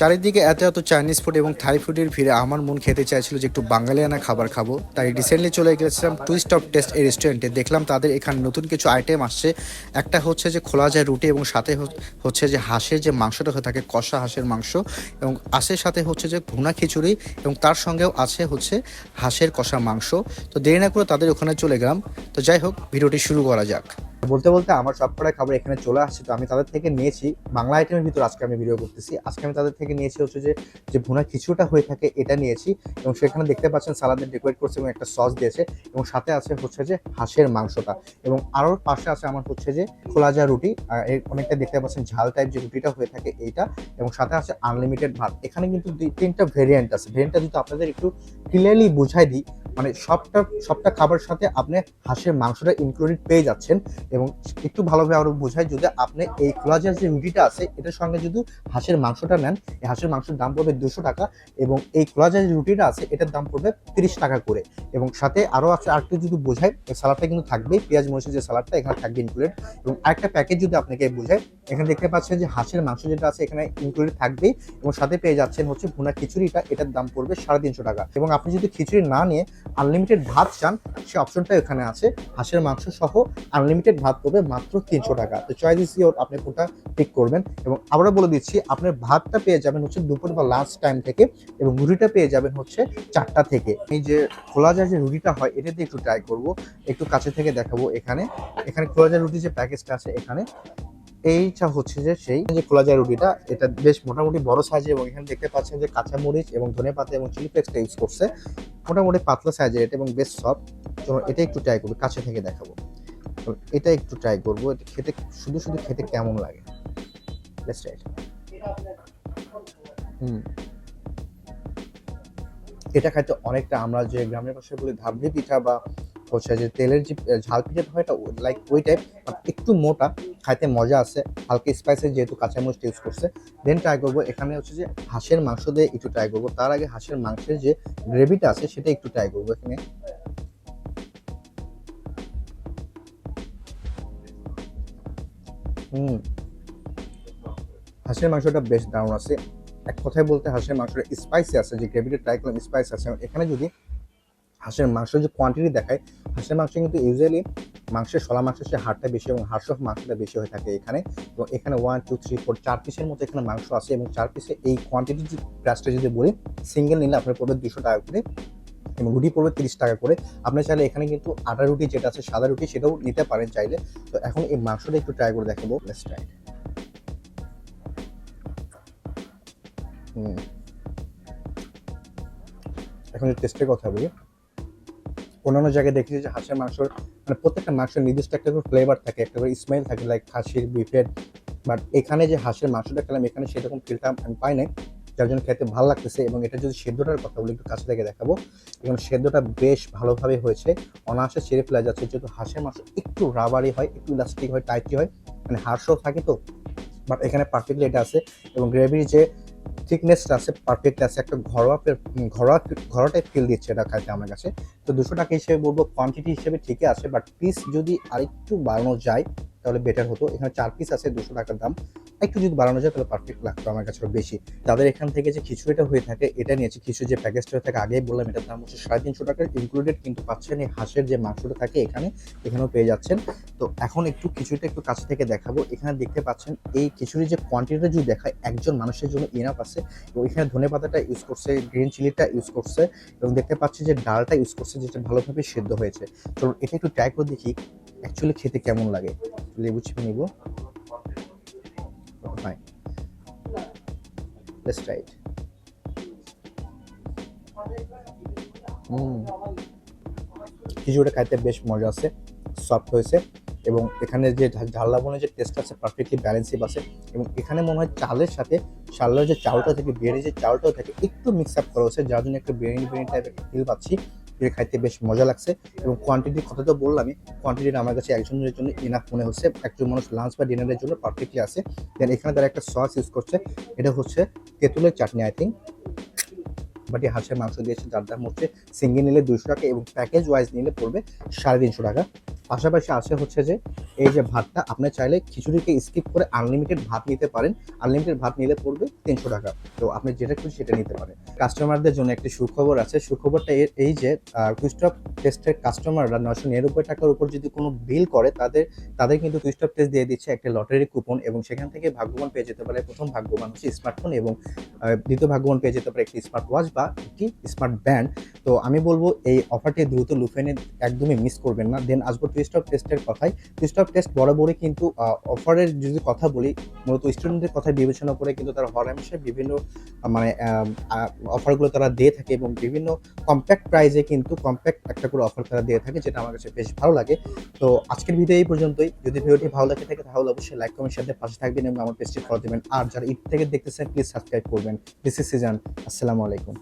চারিদিকে এত এত চাইনিজ ফুড এবং থাই ফুডের ভিড়ে আমার মন খেতে চাইছিল যে একটু বাঙালিয়ানা খাবার খাব। তাই রিসেন্টলি চলে গেছিলাম টুইস্ট অফ টেস্ট এই রেস্টুরেন্টে দেখলাম তাদের এখানে নতুন কিছু আইটেম আসছে। একটা হচ্ছে যে খোলা যায় রুটি এবং সাথে হচ্ছে যে হাঁসের যে মাংসটা হয়ে থাকে, কষা হাঁসের মাংস এবং আসে সাথে হচ্ছে যে ভুনা খিচুড়ি এবং তার সঙ্গেও আছে হচ্ছে হাঁসের কষা মাংস। তো দেরি না করে তাদের ওখানে চলে গেলাম। তো যাই হোক, ভিডিওটি শুরু করা যাক। বলতে বলতে আমার সব কটাই খাবার এখানে চলে আসছে। তো আমি তাদের থেকে নিয়েছি। বাংলা আইটেমের ভিতর আজকে আমি ভিডিও করতেছি। আজকে আমি তাদের থেকে নিয়েছি হচ্ছে যে যে ভুনা খিচুড়িটা হয়ে থাকে এটা নিয়েছি এবং সেখানে দেখতে পাচ্ছেন সালাদের ডেকোরেট করছে এবং একটা সস দিয়েছে এবং সাথে আছে হচ্ছে যে হাঁসের মাংসটা এবং আরও পাশে আছে আমার হচ্ছে যে খোলা যা রুটি। এর অনেকটা দেখতে পাচ্ছেন ঝাল টাইপ যে রুটিটা হয়ে থাকে এইটা এবং সাথে আছে আনলিমিটেড ভাত। এখানে কিন্তু দুই, তিনটা ভেরিয়েন্ট আছে। ভেরিয়েন্টটা যদি আপনাদের একটু ক্লিয়ারলি বুঝাই দিই মানে সবটা সবটা খাবার সাথে আপনি হাঁসের মাংসটা ইনক্লুডেড পেয়ে যাচ্ছেন এবং একটু ভালোভাবে আরও বোঝায় যদি আপনি এই খোলাজার যে রুটিটা আছে, এটার সঙ্গে যদি হাঁসের মাংসটা নেন, এই হাঁসের মাংসের দাম পড়বে দুশো টাকা এবং এই খোলাজার যে রুটিটা আছে, এটার দাম পড়বে তিরিশ টাকা করে। এবং সাথে আরও আছে, আরেকটু যদি বোঝায়, এই সালাদটা কিন্তু থাকবেই, পেঁয়াজ, মরিচের যে সালাদটা, এখানে থাকবে ইনক্লুডেড এবং আরেকটা প্যাকেজ যদি আপনাকে বোঝায়, এখানে দেখতে পাচ্ছেন যে হাঁসের মাংস যেটা আছে, এখানে ইনক্লুডেড থাকবেই এবং সাথে পেয়ে যাচ্ছেন হচ্ছে ভুনা খিচুড়িটা, এটার দাম পড়বে সাড়ে তিনশো টাকা। এবং আপনি যদি খিচুড়ি না নিয়ে আনলিমিটেড ভাত চান, সে অপশনটা এখানে আছে। হাঁসের মাংস সহ আনলিমিটেড ভাত পড়বে মাত্র তিনশো টাকা। তো চয়েস ইস আপনি কোনটা পিক করবেন। এবং আবারও বলে দিচ্ছি, আপনার ভাতটা পেয়ে যাবেন হচ্ছে দুপুর বা লাঞ্চ টাইম থেকে এবং রুটিটা পেয়ে যাবেন হচ্ছে চারটা থেকে। এই যে খোলা যায় যে রুটিটা হয়, এটা দিয়ে একটু ট্রাই করব। একটু কাছে থেকে দেখাবো এখানে। এখানে খোলা যায় রুটি যে প্যাকেজটা আছে এখানে, এইটা হচ্ছে যে সেই যে খোলা যায় রুটিটা, এটা বেশ মোটামুটি বড় সাইজে এবং এখানে দেখতে পাচ্ছেন যে কাঁচা মরিচ এবং ধনে পাতা এবং চিলি ফ্লেক্সটা ইউজ করছে। মোটামুটি পাতলা সাইজের এটা এবং বেশ সফট তো এটা একটু ট্রাই করব, কাছে থেকে দেখাবো। তো এটা একটু ট্রাই করব, এটা খেতে শুধু শুধু খেতে কেমন লাগে? হুম। এটা খাইতে অনেকটা আমরা যে গ্রামের ভাষায় বলি ধাবড়ি পিঠা বা হচ্ছে যে তেলের যে ঝাল পিঠা হয় লাইক ওই টাইপ একটু মোটা, খাইতে মজা আছে, হালকা স্পাইসের যেহেতু কাঁচামরিচ ইউজ করছে দেন ট্রাই করব এখানে হচ্ছে যে হাঁসের মাংস দিয়ে একটু ট্রাই করব, তার আগে হাঁসের মাংসের যে গ্রেভিটা আছে সেটা একটু ট্রাই করব এখানে। হুম। হাঁসের মাংসটা বেশ দারুণ আছে। এক কথায় বলতে হাঁসের মাংসটা স্পাইসি আছে, যে গ্রেভিটা ট্রাই করলাম স্পাইস আছে। এখানে যদি হাঁসের মাংসের যে কোয়ান্টিটি দেখায়, হাঁসের মাংস কিন্তু ইউজুয়ালি মাংসের সলা মাংসের সে হাড়টা বেশি এবং হাড় সহ মাংসটা বেশি হয়ে থাকে এখানে। এবং এখানে ওয়ান টু থ্রি ফোর চার পিসের মতো এখানে মাংস আছে এবং চার পিসে এই কোয়ান্টিটি প্রাইসটা যদি বলি সিঙ্গেল নিলে আপনার পড়বে দুশো টাকা করে এবং রুটি পড়বে তিরিশ টাকা করে। আপনি চাইলে এখানে কিন্তু আটা রুটি যেটা আছে, সাদা রুটি সেটাও নিতে পারেন চাইলে। তো এখন এই মাংসটা একটু ট্রাই করে দেখাবো। লেটস ট্রাই এখন যে টেস্টের কথা বলি, অন্যান্য জায়গায় দেখেছি যে হাঁসের মাংসর মানে প্রত্যেকটা মাংসের নির্দিষ্ট একটা ফ্লেভার থাকে, একটা করে স্মেল থাকে লাইক খাসির বিফের বাট এখানে যে হাঁসের মাংসটা খেলাম, এখানে সেরকম ফিলটা আমি পাই নাই। যার জন্য খেতে ভালো লাগতেছে এবং এটা যদি সেদ্ধটার কথা বলি, একটু কাছে থেকে দেখাবো। এবং সেদ্ধটা বেশ ভালোভাবে হয়েছে। অনায়াসে ছেড়ে ফেলা যাচ্ছে, যেহেতু হাঁসের মাংস একটু রাবারি হয়, একটু ইলাস্টিক হয় টাইটি হয় মানে হাঁসও থাকে তো বাট এখানে পারফেক্টলি এটা আছে। এবং গ্রেভির যে থিকনেসটা আছে পারফেক্ট আছে, একটা ঘরোয়া ঘরোয়া ঘরোয়া টাইপ ফিল দিচ্ছে এটা খাইতে আমার কাছে। তো দুশো টাকা হিসেবে বলব কোয়ান্টিটি হিসেবে ঠিকই আছে বাট পিস যদি আরেকটু বাড়ানো যায়, তাহলে বেটার হতো। এখানে চার পিস আছে, দুশো টাকার দাম। একটু যদি বাড়ানো যায়, তাহলে পারফেক্ট লাগতো আমার কাছে বেশি। তাদের এখান থেকে যে খিচুড়িটা হয়ে থাকে, এটা নিয়েছে খিচুড়ি যে প্যাকেজটা হয়ে থাকে, আগেই বললাম, এটার দাম হচ্ছে সাড়ে তিনশো টাকার ইনক্লুডেড কিন্তু পাচ্ছেন এই হাঁসের যে মাংসটা থাকে এখানে, এখানেও পেয়ে যাচ্ছেন। তো এখন একটু খিচুড়িটা একটু কাছে থেকে দেখাবো। এখানে দেখতে পাচ্ছেন, এই খিচুড়ির যে কোয়ান্টিটিটা যদি দেখায় একজন মানুষের জন্য ইনাফ আছে। এবং এখানে ধনে পাতাটা ইউজ করছে গ্রিন চিলিটা ইউজ করছে। এবং দেখতে পাচ্ছি যে ডালটা ইউজ করছে, যেটা ভালোভাবে সেদ্ধ হয়েছে। তো এটা একটু ট্রাই করে দেখি অ্যাকচুয়ালি খেতে কেমন লাগে। লেবু চিপে নিব। ফাইন লেটস ট্রাই ইট খিচুড়িটা খাইতে বেশ মজা আছে সফট হয়েছে এবং এখানে যে ঝাল- লবণের যে টেস্ট আছে পারফেক্টলি ব্যালেন্সিভ আছে এবং এখানে মনে হয় চালের সাথে চালের যে চাউলটা থাকে বিরিয়ানি যে চাউলটাও থাকে একটু মিক্স আপ করা হয়েছে যার জন্য একটা বিরিয়ানি বিরিয়ানি টাইপের ফিল পাচ্ছি। এটা খাইতে বেশ মজা লাগছে এবং কোয়ান্টিটির কথা তো বললামই কোয়ান্টিটিটা আমার কাছে একজনের জন্য এনাফ মনে হচ্ছে। একজন মানুষ লাঞ্চ বা ডিনারের জন্য পারফেক্টলি আছে। দেন এখানে তারা একটা সস ইউজ করছে, এটা হচ্ছে তেঁতুলের চাটনি আই থিঙ্ক বাটি হাঁসের মাংস দিয়েছে, যার দাম হচ্ছে সিঙ্গি নিলে দুশো টাকা এবং প্যাকেজ ওয়াইজ নিলে পড়বে সাড়ে তিনশো টাকা। পাশাপাশি আছে হচ্ছে যে এই যে ভাতটা, আপনি চাইলে খিচুড়িকে স্কিপ করে আনলিমিটেড ভাত নিতে পারেন। আনলিমিটেড ভাত নিলে পড়বে তিনশো টাকা। তো আপনি যেটা খুশি সেটা নিতে পারেন। কাস্টমারদের জন্য একটি সুখবর আছে। সুখবরটা এই যে টুইস্টপ টেস্টের কাস্টমাররা নয়শো নিরানব্বই টাকার উপর যদি কোনো বিল করে, তাদের তাদের কিন্তু টুইস্টপ টেস্ট দিয়ে দিচ্ছে একটা লটারি কুপন এবং সেখান থেকে ভাগ্যবান পেয়ে যেতে পারে প্রথম ভাগ্যবান হচ্ছে স্মার্টফোন এবং দ্বিতীয় ভাগ্যবান পেয়ে যেতে পারে একটি স্মার্ট ওয়াচ বা একটি স্মার্ট ব্যান্ড তো আমি বলব এই অফারটি দ্রুত লুফে নিয়ে একদমই মিস করবেন না। দেন আসব টুইস্ট অফ টেস্টের কথাই টুইস্ট অফ টেস্ট বরাবরই কিন্তু অফারের যদি কথা বলি, মূলত স্টুডেন্টদের কথা বিবেচনা করে কিন্তু তারা হরহামেশায় বিভিন্ন মানে অফারগুলো তারা দিয়ে থাকে এবং বিভিন্ন কম্প্যাক্ট প্রাইসে কিন্তু কম্প্যাক্ট একটা করে অফার তারা দিয়ে থাকে, যেটা আমার কাছে বেশ ভালো লাগে। তো আজকের ভিডিও এই পর্যন্তই। যদি ভিডিওটি ভালো লাগে থাকে, তাহলে অবশ্যই লাইক কমেন্ট সাথে পাশে থাকবেন এবং আমার পেজটি ফলো দেবেন। আর যারা ঈদ থেকে দেখতেছেন প্লিজ সাবস্ক্রাইব করবেন। দিস ইজ সিজন আসসালামু আলাইকুম